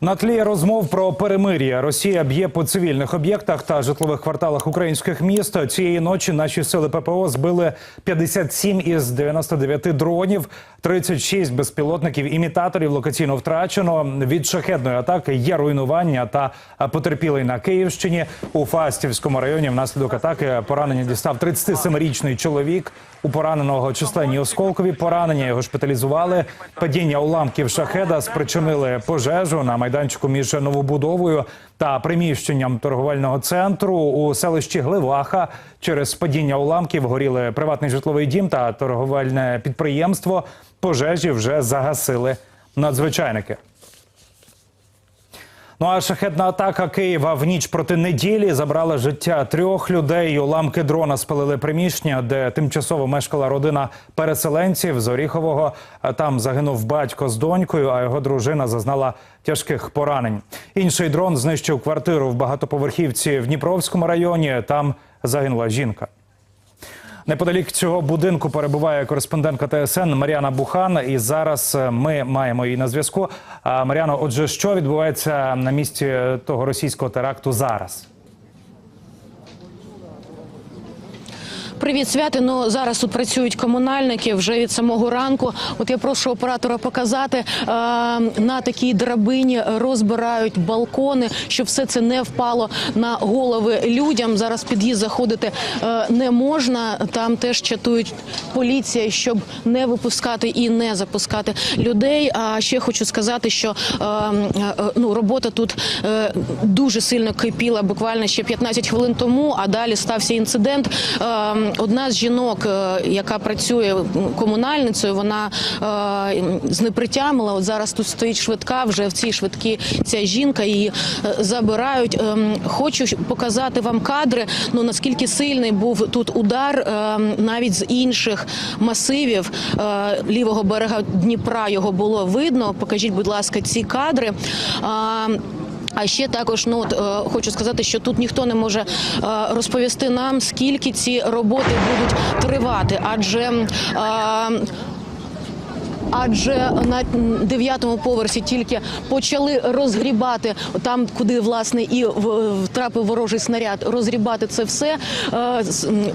На тлі розмов про перемир'я Росія б'є по цивільних об'єктах та житлових кварталах українських міст. Цієї ночі наші сили ППО збили 57 із 99 дронів, 36 безпілотників імітаторів локаційно втрачено. Від шахедної атаки є руйнування та потерпілий на Київщині. У Фастівському районі внаслідок атаки поранення дістав 37-річний чоловік. У пораненого численні осколкові поранення його шпиталізували. Падіння уламків шахеда спричинили пожежу на майданчику між новобудовою та приміщенням торговельного центру у селищі Гливаха. Через падіння уламків горіли приватний житловий дім та торговельне підприємство. Пожежі вже загасили надзвичайники. Ну а шахетна атака Києва в ніч проти неділі забрала життя трьох людей. Уламки дрона спалили приміщення, де тимчасово мешкала родина переселенців з Оріхового. Там загинув батько з донькою, а його дружина зазнала тяжких поранень. Інший дрон знищив квартиру в багатоповерхівці в Дніпровському районі. Там загинула жінка. Неподалік цього будинку перебуває кореспондентка ТСН Мар'яна Бухан. І зараз е, ми маємо її на зв'язку. А, Мар'яно, отже, що відбувається на місці того російського теракту зараз? Привіт, святи. Ну зараз тут працюють комунальники вже від самого ранку. От я прошу оператора показати на такій драбині розбирають балкони, щоб все це не впало на голови людям. Зараз під'їзд заходити не можна. Там теж чатують поліція, щоб не випускати і не запускати людей. А ще хочу сказати, що ну робота тут е, дуже сильно кипіла буквально ще 15 хвилин тому. А далі стався інцидент. Одна з жінок, е, яка працює комунальницею, вона е, знепритямила. От зараз тут стоїть швидка. Вже в цій швидкі ця жінка її е, забирають. Ем, Хочу показати вам кадри. Ну наскільки сильний був тут удар, навіть з інших масивів лівого берега Дніпра його було видно. Покажіть, будь ласка, ці кадри. А, ще також ну от, е, хочу сказати, що тут ніхто не може е, розповісти нам, скільки ці роботи будуть тривати, адже. Е, Адже на дев'ятому поверсі тільки почали розгрібати там, куди власне і втрапив ворожий снаряд, розгрібати це все. Е,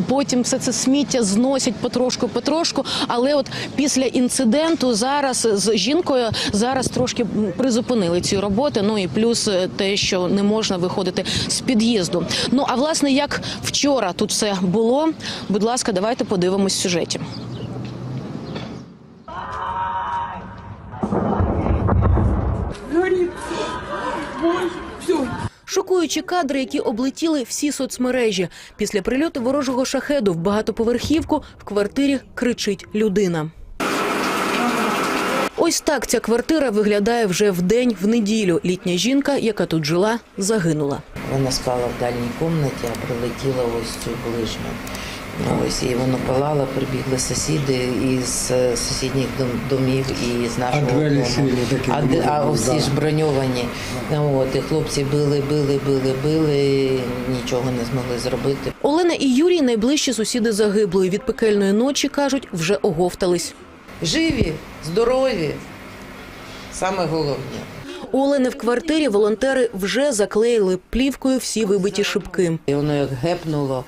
Потім все це сміття зносять потрошку, потрошку. Але от після інциденту зараз з жінкою зараз трошки призупинили ці роботи. Ну і плюс е, те, що не можна виходити з під'їзду. Ну а власне, як вчора тут все було, будь ласка, давайте подивимось в сюжеті. Все. Шокуючі кадри, які облетіли всі соцмережі. Після прильоту ворожого шахеду в багатоповерхівку в квартирі кричить людина. Ось так ця квартира виглядає вже в день в неділю. Літня жінка, яка тут жила, загинула. Вона спала в дальній кімнаті, а прилетіла ось цю ближню. Ось і воно палало, прибігли сусіди із е, сусідніх дом- домів і з нашого А дому. а, а всі ж броньовані. Ну, От, і хлопці били, били, били, били, нічого не змогли зробити. Олена і Юрій найближчі сусіди загиблої. Від пекельної ночі кажуть, вже оговтались. Живі, здорові, саме головне. У Олени в квартирі волонтери вже заклеїли плівкою всі вибиті шибки. І воно як гепнуло,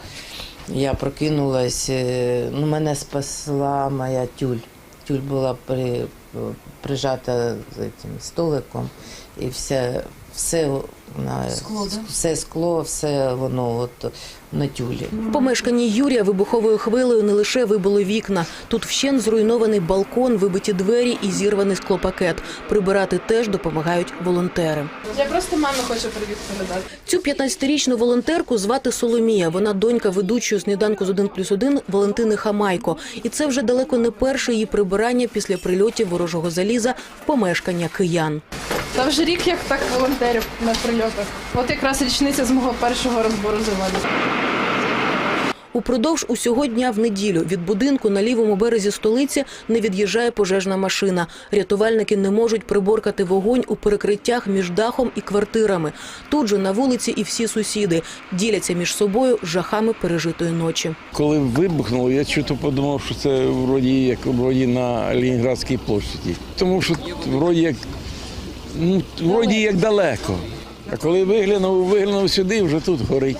я прокинулась. е, Ну, мене спасла моя тюль. Тюль була при, прижата за цим столиком, і все, все, на, все скло, все воно от на тюлі. В помешканні Юрія вибуховою хвилею не лише вибили вікна. Тут вщен зруйнований балкон, вибиті двері і зірваний склопакет. Прибирати теж допомагають волонтери. Я просто мамі хочу привіт передати. Цю 15-річну волонтерку звати Соломія. Вона донька ведучої сніданку з 1 плюс 1 Валентини Хамайко. І це вже далеко не перше її прибирання після прильотів ворожого заліза в помешкання киян. Та вже рік як так волонтерів на прильотах. От якраз річниця з мого першого розбору заводу. Упродовж усього дня в неділю від будинку на лівому березі столиці не від'їжджає пожежна машина. Рятувальники не можуть приборкати вогонь у перекриттях між дахом і квартирами. Тут же на вулиці і всі сусіди діляться між собою жахами пережитої ночі. Коли вибухнуло, я чого подумав, що це вроді як вроді на Ленінградській площаді. Тому що вроді як ну, вроді як далеко. А коли виглянув, виглянув сюди, вже тут горить.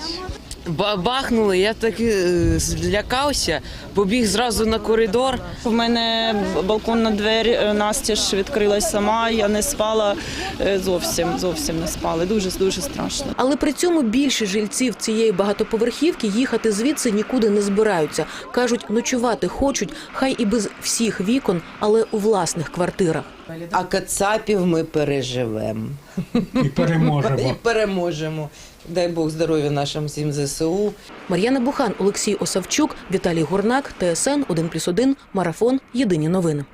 Ба- Бахнули, я так е, злякався, побіг зразу на коридор. У мене балконна двері е, настіж відкрилась сама. Я не спала е, зовсім, зовсім не спала. Дуже дуже страшно. Але при цьому більшість жильців цієї багатоповерхівки їхати звідси нікуди не збираються. кажуть, ночувати хочуть, хай і без всіх вікон, але у власних квартирах. А кацапів ми переживемо. І переможемо. І переможемо. Дай Бог здоров'я нашим всім ЗСУ. Мар'яна Бухан, Олексій Осавчук, Віталій Гурнак, ТСН 1+,1, Марафон. Єдині новини.